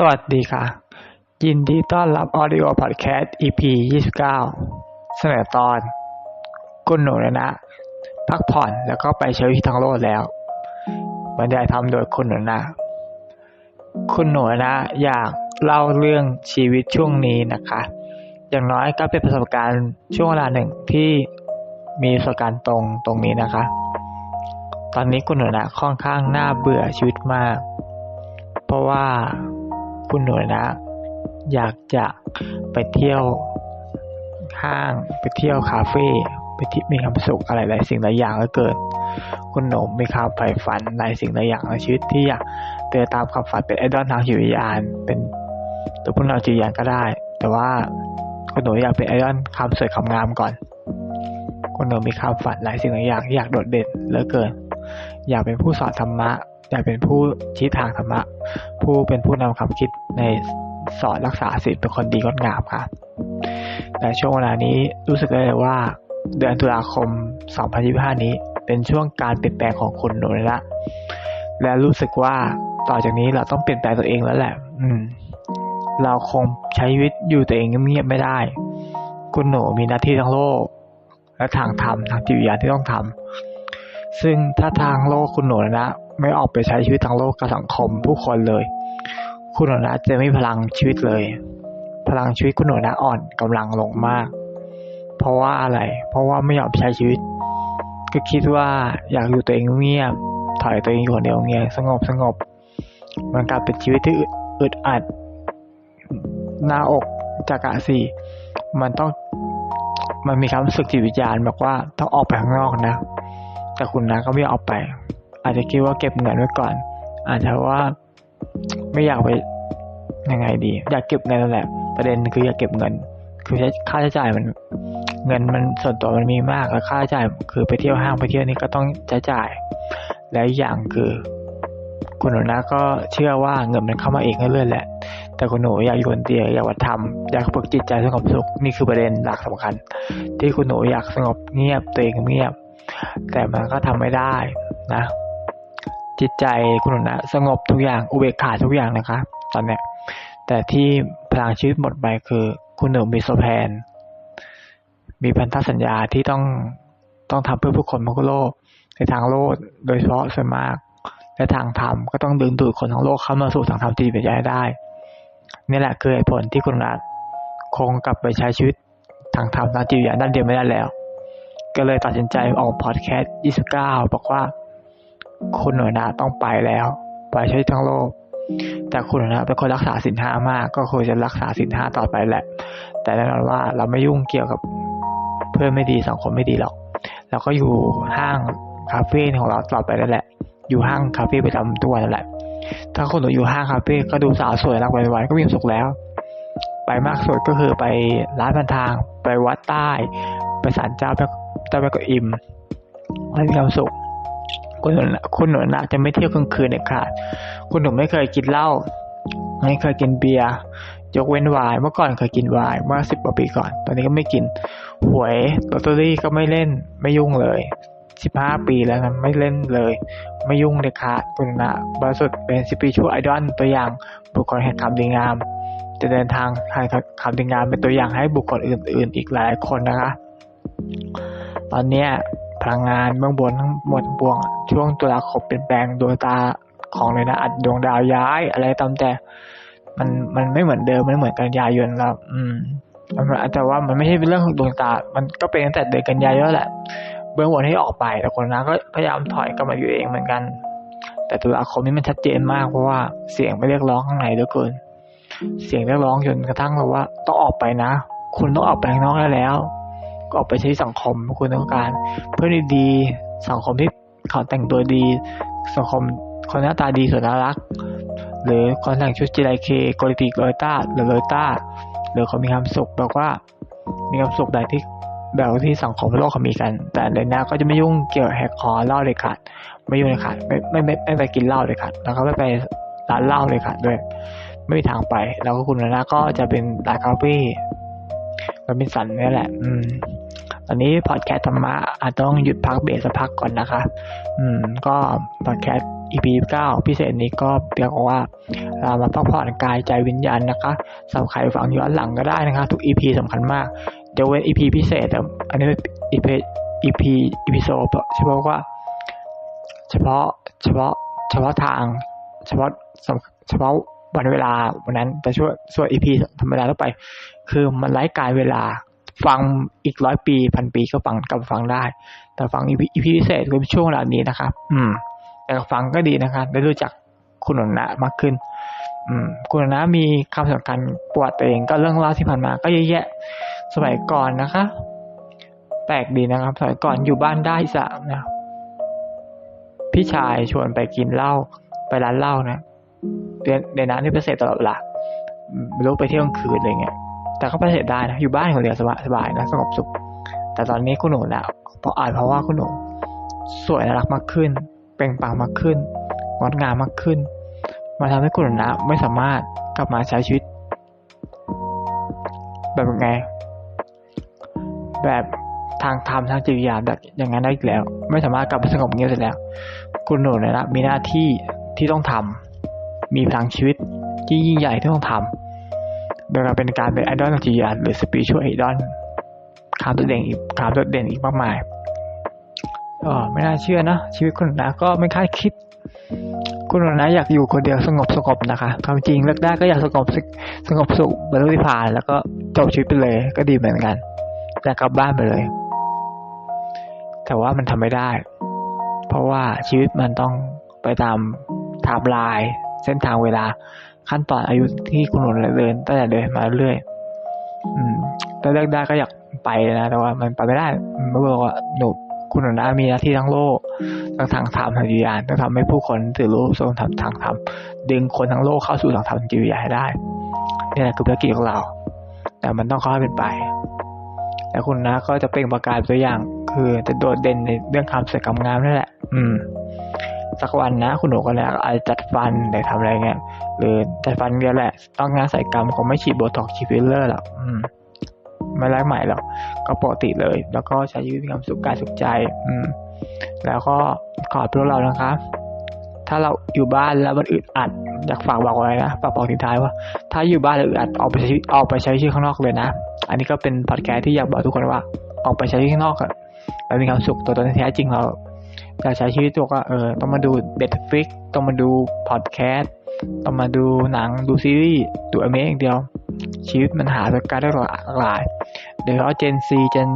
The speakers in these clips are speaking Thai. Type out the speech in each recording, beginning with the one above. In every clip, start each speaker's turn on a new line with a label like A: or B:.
A: สวัสดีค่ะ ยินดีต้อนรับ Audio Podcast EP 29 เสนอตอน คุณหนูนะพักผ่อนแล้วก็ไปใช้วิธีทางโลดแล้วบรรยายทำโดยคุณหนูนะ คุณหนูนะ อยากเล่าเรื่องชีวิตช่วงนี้นะคะ อย่างน้อยก็เป็นประสบการณ์ช่วงเวลาหนึ่งที่มีประสบการณ์ตรงตรงนี้นะคะ ตอนนี้คุณหนูนะค่อนข้างน่าเบื่อชีวิตมาก เพราะว่า คุณหนูนะ อยากจะไปเที่ยวห้างไปเที่ยวคาเฟ่ไปที่มีความสุขอะไรหลายสิ่งหลายอย่างเหลือเกินคุณหนูมีความใฝ่ฝันหลายสิ่งหลายอย่างในชีวิตที่อยากเดินตามความฝันเป็นไอดอลทางจิตวิญญาณเป็นตัวพวกเราจิตวิญญาณก็ได้ แต่ว่าคุณหนูอยากเป็นไอดอลความสวยความงามก่อนคุณหนูมีความฝันหลายสิ่งหลายอย่างที่อยากโดดเด่นเหลือเกิน อยากเป็นผู้สอนธรรมะ อยากเป็นผู้ชี้ทางธรรมะ ผู้เป็นผู้นำความคิดในสอนรักษาศีลเป็นคนดีงดงามค่ะในช่วงเวลานี้รู้สึกได้เลยว่า เดือนตุลาคม 2025 นี้ เป็นช่วงการเปลี่ยนแปลงของคุณหนูละและรู้สึกว่าต่อจากนี้เราต้องเปลี่ยนแปลงตัวเองแล้วแหละ อืม เราคงใช้ชีวิตอยู่ตัวเองเงียบไม่ได้ คุณหนูมีหน้าที่ทั้งโลก และทางธรรมทางจิตวิญญาณที่ต้องทำซึ่งถ้าทางโลกคุณหนูนะ ไม่ออกไปใช้ชีวิตทางโลกกับสังคมผู้คนเลย คุณหนูนะจะไม่พลังชีวิตเลย พลังชีวิตคุณหนูนะอ่อนกำลังลงมาก เพราะว่าอะไร เพราะว่าไม่ยอมใช้ชีวิต ก็คิดว่าอยากอยู่ตัวเองเงียบ ถอยตัวเองอยู่คนเดียวเงียบสงบสงบ มันกลายเป็นชีวิตที่อึดอัด หน้าอกจากกะสี่มันต้องมันมีความรู้สึกจิตวิญญาณบอกว่าต้องออกไปข้างนอกนะ แต่คุณนะก็ไม่ออกไป อาจจะคิดว่าเก็บเงินไว้ก่อน อาจจะว่าไม่อยากไปยังไงดี อยากเก็บเงินนั่นแหละ ประเด็นคืออยากเก็บเงิน คือค่าใช้จ่ายมัน เงินมันส่วนตัวมันมีมากแล้วค่าใช้จ่ายคือไปเที่ยวห้างไปเที่ยวนี่ก็ต้องใช้จ่าย และอย่างคือคุณหนูนะก็เชื่อว่าเงินมันเข้ามาเองเรื่อยๆแหละ แต่คุณหนูอยากอยู่คนเดียวอยากวัดทำอยากฝึกจิตใจสงบสุขนี่คือประเด็นหลักสำคัญ ที่คุณหนูอยากสงบเงียบตัวเองเงียบ แต่มันก็ทำไม่ได้นะ จิตใจคุณหนูนะสงบทุกอย่างอุเบกขาทุกอย่างนะคะตอนเนี้ยแต่ที่พลังชีวิตหมดไปคือ คุณหนูมีโซแพน มีพันธสัญญาที่ต้องต้องทำเพื่อผู้คนทั้งโลก ในทางโลกโดยเฉพาะส่วนมาก และทางธรรมก็ต้องดึงดูดคนทั้งโลกเข้ามาสู่ทางธรรมที่เป็นใจได้ นี่แหละคือผลที่คุณนัทคงกลับไปใช้ชีวิตทางธรรมทางจิตวิญญาณด้านเดียวไม่ได้แล้ว ก็เลยตัดสินใจออกพอดแคสต์ 29 บอกว่า คุณหนูนาต้องไปแล้วไปใช้ทั้งโลก แต่คุณหนูนาเป็นคนรักษาสินห้ามาก ก็ควรจะรักษาสินห้าต่อไปแหละ แต่แน่นอนว่าเราไม่ยุ่งเกี่ยวกับเพื่อนไม่ดีสังคมไม่ดีหรอกเราก็อยู่ห้างคาเฟ่ของเราต่อไปนั่นแหละ อยู่ห้างคาเฟ่ไปทำตัวนั่นแหละ ถ้าคนหนูอยู่ห้างคาเฟ่ก็ดูสาวสวยรักวันๆก็มีความสุขแล้ว ไปมากสุดก็คือไปร้านพันทาง ไปวัดใต้ ไปศาลเจ้าเจ้าแม่ก็อิ่มให้มีความสุข คุณหนูคุณหนูนะจะไม่เที่ยวกลางคืนเนี่ยค่ะคุณหนูไม่เคยกินเหล้าไม่เคยกินเบียร์ยกเว้นวายเมื่อก่อนเคยกินวายเมื่อสิบกว่าปีก่อน ตอนนี้ก็ไม่กินหวยลอตเตอรี่ก็ไม่เล่นไม่ยุ่งเลยสิบห้าปีแล้วนะไม่เล่นเลย ไม่ยุ่งเลยค่ะคุณนะบริสุทธิ์เป็นสิปีชั่วไอดอลตัวอย่างบุคคลแห่งคำดีงาม จะเดินทางทางคำดีงามเป็นตัวอย่างให้บุคคลอื่น ๆ อีกหลายคนนะคะ ตอนเนี้ย พลังงานเบื้องบนทั้งหมดบวง ช่วงตุลาคมเปลี่ยนแปลงดวงตาของเลยนะอัดดวงดาวย้ายอะไรตามแต่ มันมันไม่เหมือนเดิมไมันเหมือนกันยายนแล้ว อืมมันอาจจะว่ามันไม่ใช่เป็นเรื่องของดวงตา มันก็เป็นตั้งแต่เดือนกันยายนแหละ เบื้องบนให้ออกไปแต่คนนั้นก็พยายามถอยกลับมาอยู่เองเหมือนกัน แต่ตุลาคมนี้มันชัดเจนมากเพราะว่าเสียงไปเรียกร้องข้างในเหลือเกิน เสียงเรียกร้องจนกระทั่งเราว่าต้องออกไปนะ คุณต้องออกไปข้างนอกได้แล้ว ออกไปใช้สังคมคุณต้องการ เพื่อนดีสังคมที่เขาแต่งตัวดี สังคมคนหน้าตาดีสุดน่ารัก หรือคนแต่งชุดจีไรเคโกลิติโรยต้าหรือโรยต้าหรือเขามีความสุขแบบว่า มีความสุขแบบที่แบบที่สังคมโลกเขามีกัน แต่ในน้าก็จะไม่ยุ่งเกี่ยวแหกคอเล่าเลยขาดไม่ยุ่งเลยขาดไม่ไม่ไม่ไม่ไปกินเหล้าเลยขาดแล้วก็ไม่ไปร้านเหล้าเลยขาดด้วย ไม่มีทางไป แล้วก็คุณนะก็จะเป็นร้านคาเฟ่ก็เป็นสันนี่แหละ อืม ตอนนี้พอดแคสต์ธรรมะอาจต้องหยุดพักเบรกสักพักก่อนนะคะ อืม ก็พอดแคสต์ EP 9พิเศษนี้ก็เรียกว่าเรามาพักผ่อนกายใจวิญญาณนะคะสำหรับใครฟังย้อนหลังก็ได้นะคะ ทุก EP สำคัญมากเดี๋ยวเว้น EP พิเศษแต่อันนี้ EP EP EP โซเฉพาะว่า เฉพาะเฉพาะเฉพาะทาง เฉพาะเฉพาะวันเวลาวันนั้นแต่ช่วยส่วน EP ธรรมดาทั่วไป คือมันไร้การเวลา ฟังอีกร้อยปีพันปีก็ฟังกลับฟังได้ แต่ฟังอีพีพิเศษคือช่วงเวลานี้นะครับ อืม แต่ฟังก็ดีนะครับ ได้รู้จักคุณหนนะมากขึ้น อืม คุณหนนะมีคำสำคัญปวดตัวเองก็เรื่องเล่าที่ผ่านมาก็เยอะแยะ สมัยก่อนนะคะ แปลกดีนะครับ สมัยก่อนอยู่บ้านได้สามนะพี่ชายชวนไปกินเหล้าไปร้านเหล้านะเดือนเดือนนั้นนี่พิเศษตลอดเวลาไม่รู้ไปเที่ยวกลางคืนอะไรเงี้ย แต่ก็ปฏิเสธได้นะอยู่บ้านคนเดียวสบายสบายนะสงบสุข แต่ตอนนี้คุณหนูแล้วเพราะอาจเพราะว่าคุณหนูสวยน่ารักมากขึ้น เปล่งปลั่งมากขึ้นงดงามมากขึ้นมาทำให้คุณหนูนะไม่สามารถกลับมาใช้ชีวิต แบบไง แบบทางธรรมทางจิตวิญญาณแบบอย่างนั้นได้อีกแล้ว ไม่สามารถกลับไปสงบเงียบได้แล้ว คุณหนูนะมีหน้าที่ที่ต้องทำมีพลังชีวิตที่ยิ่งใหญ่ที่ต้องทำ โดยการเป็นการเป็นไอดอลทางจิตวิญญาณหรือสปีชวลไอดอลคามโดดเด่นอีกคามโดดเด่นอีกมากมายอ๋อไม่น่าเชื่อนะชีวิตคุณนะก็ไม่คาดคิด คุณนะอยากอยู่คนเดียวสงบสงบนะคะความจริงเลิกได้ก็อยากสงบสงบสุขบรรลุนิพพาน แล้วก็จบชีวิตไปเลยก็ดีเหมือนกันอยากกลับบ้านไปเลย แต่ว่ามันทำไม่ได้ เพราะว่าชีวิตมันต้องไปตามไทม์ไลน์เส้นทางเวลา ขั้นตอนอายุที่คุณหนุนเดินตั้งแต่เดินมาเรื่อยอืมถ้าเลือกได้ก็อยากไปนะแต่ว่ามันไปไม่ได้ไม่บอกว่าหนูคุณหนุนนะมีหน้าที่ทั้งโลกทั้งทางธรรมทางจิตวิญญาณต้องทำให้ผู้คนตื่นรู้ทรงทำทางธรรมดึงคนทั้งโลกเข้าสู่ทางธรรมจิตวิญญาณให้ได้นี่แหละคือภารกิจของเรา แต่มันต้องค่อยเป็นไปแต่คุณนะก็จะเป็นประกาศตัวอย่าง คือจะโดดเด่นในเรื่องความสวยงามนั่นแหละ อืม สักวันนะ คุณหนูก็แล้วอาจจัดฟันหรือทำอะไรเงี้ยหรือจัดฟันเดียแหละ ต้องงานใส่กรรมคงไม่ฉีดโบท็อกฉีดฟิลเลอร์หรอกไม่ร้ายใหม่หรอกก็ปกติเลย แล้วก็ใช้ชีวิตมีความสุขกายสุขใจ อืม แล้วก็ขอพวกเรานะครับถ้าเราอยู่บ้านแล้วมันอึดอัดอยากฝากบอกอะไว้นะฝากบอกทิ้งท้ายว่า ถ้าอยู่บ้านแล้วอึดอัดออกไปใช้ออกไปใช้ชีวิตข้างนอกเลยนะอันนี้ก็เป็นพอดแคสต์ที่อยากบอกทุกคนว่า ออกไปใช้ชีวิตข้างนอกอะมันมีความสุขตัวตนแท้จริงเรา การใช้ชีวิตตัวก็เออต้องมาดูเด็ดฟิกต้องมาดูพอดแคสต์ต้องมาดูหนังดูซีรีส์ดูอเมอย่างเดียว ชีวิตมันหาประการได้หลากหลายโดยเฉพาเจนซีเจน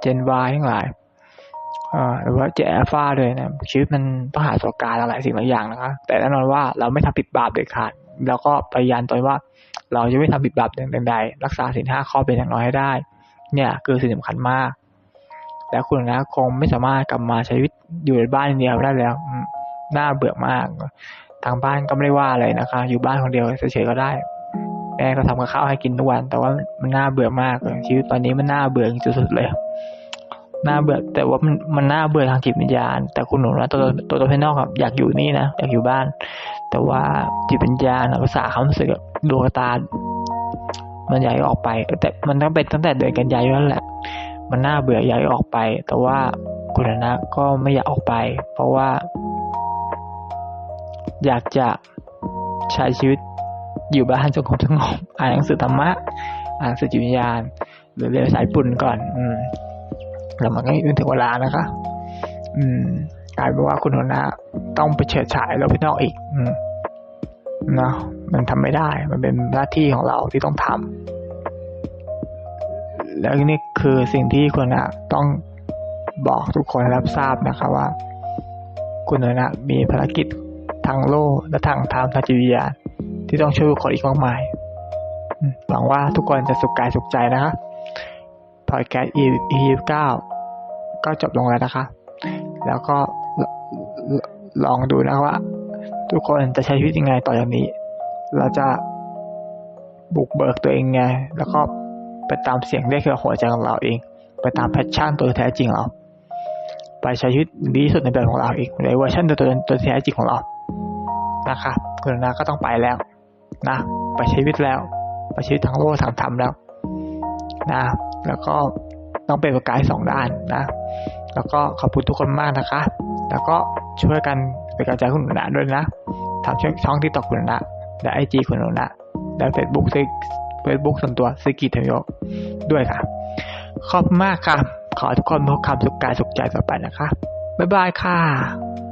A: เจนวายทั้งหลายหรือว่าเจแอฟ้าเลยนะชีวิตมันต้องหาประสบการณ์หลายสิ่งหลายอย่างนะครับแต่แน่นอนว่าเราไม่ทำผิดบาปเด็ดขาดแล้วก็พยายามตัวว่า เราจะไม่ทำผิดบาปใดๆรักษาสินห้าข้อเป็นอย่างน้อยให้ได้ เนี่ยคือสิ่งสำคัญมาก แล้วคุณนะคงไม่สามารถกลับมาใช้ชีวิตอยู่ในบ้านเดียวได้แล้วน่าเบื่อมาก ทางบ้านก็ไม่ได้ว่าอะไรนะคะ อยู่บ้านคนเดียวเฉยๆก็ได้ แม่ก็ทำกับข้าวให้กินทุกวัน แต่ว่ามันน่าเบื่อมากชีวิตตอนนี้มันน่าเบื่อสุดๆเลยน่าเบื่อแต่ว่ามันมันน่าเบื่อทางจิตวิญญาณ แต่คุณหนูนะตัวตัวตัวภายนอกครับอยากอยู่นี่นะอยากอยู่บ้าน แต่ว่าจิตวิญญาณภาษาเขารู้สึกดวงตา มันใหญ่ออกไป แต่มันต้องเป็นตั้งแต่เดือนกันยายนแหละ มันน่าเบื่ออยากออกไป แต่ว่าคุณนะก็ไม่อยากออกไป เพราะว่า อยากจะใช้ชีวิตอยู่บ้านสงบสงบอ่านหนังสือธรรมะ อ่านหนังสือจิตวิญญาณ หรือเรียนสายปุ่นก่อน อืมแล้วมันก็ไม่ถึงเวลานะคะ อืมกลายเป็นว่าคุณนะต้องไปเฉิดฉายเราไปนอกอีก อืมเนาะมันทำไม่ได้ มันเป็นหน้าที่ของเราที่ต้องทำ แล้วนี่คือสิ่งที่คุณนะต้องบอกทุกคนรับทราบนะครับว่า คุณนะมีภารกิจทางโลกและทางธรรมทางจิตวิทยาที่ต้องช่วยคนอีกมากมายหวังว่าทุกคนจะสุขกายสุขใจนะครับพอดแคสต์ EP 9ก็จบลงแล้วนะคะ แล้วก็ลองดูนะว่า ทุกคนจะใช้ชีวิตยังไงต่อจากนี้ เราจะบุกเบิกตัวเองไง แล้วก็ ไปตามเสียงเรียกของหัวใจของเราเอง ไปตามแพชชั่นตัวแท้จริงเรา ไปใช้ชีวิตดีที่สุดในแบบของเราเองในเวอร์ชันตัวตนตัวแท้จริงของเรานะครับคุณนาก็ต้องไปแล้วนะ ไปใช้ชีวิตแล้ว ไปชีวิตทางโลกทางธรรมแล้วนะ แล้วก็ต้องเป็นประกายสองด้านนะ แล้วก็ขอบคุณทุกคนมากนะคะ แล้วก็ช่วยกันเป็นกำลังใจให้คุณหนูนะด้วยนะทำช่องที่ตอกคุณหนูนะและไอจีคุณหนูนะและเฟซบุ๊ก ซิเฟซบุ๊กส่วนตัวสกิเทมิโยด้วยค่ะ ขอบคุณมากค่ะ ขอทุกคนพบความสุขกายสุขใจต่อไปนะคะ บ๊ายบายค่ะ